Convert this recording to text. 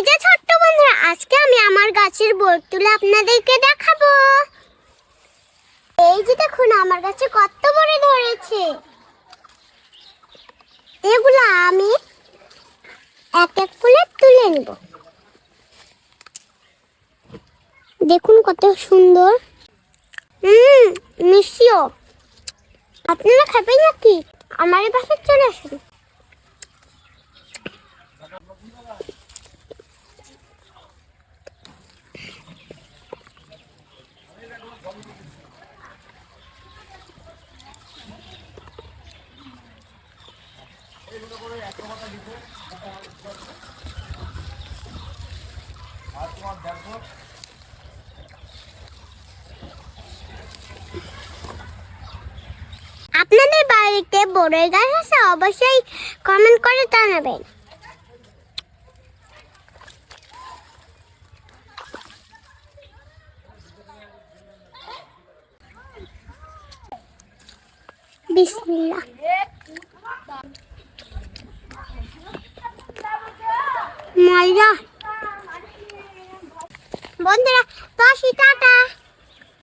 এই যে ছোট্ট বন্ধুরা, আজকে আমি আমার গাছের বোর্ড তুলে আপনাদেরকে দেখাবো। এই যে দেখুন, আমার গাছে কত বড় ধরেছে। এগুলো আমি এক এক করে তুলে নেব। দেখুন কত সুন্দর। হুম মিষ্টিও। আপনারা খাবেন নাকি? আমার পাশে চলে আসুন। আপনাদের বাড়িতে বড়ই গাছ আছে অবশ্যই কমেন্ট করে জানাবেন। বিসমিল্লাহ। মজা বন্ধুরা তো টাটা।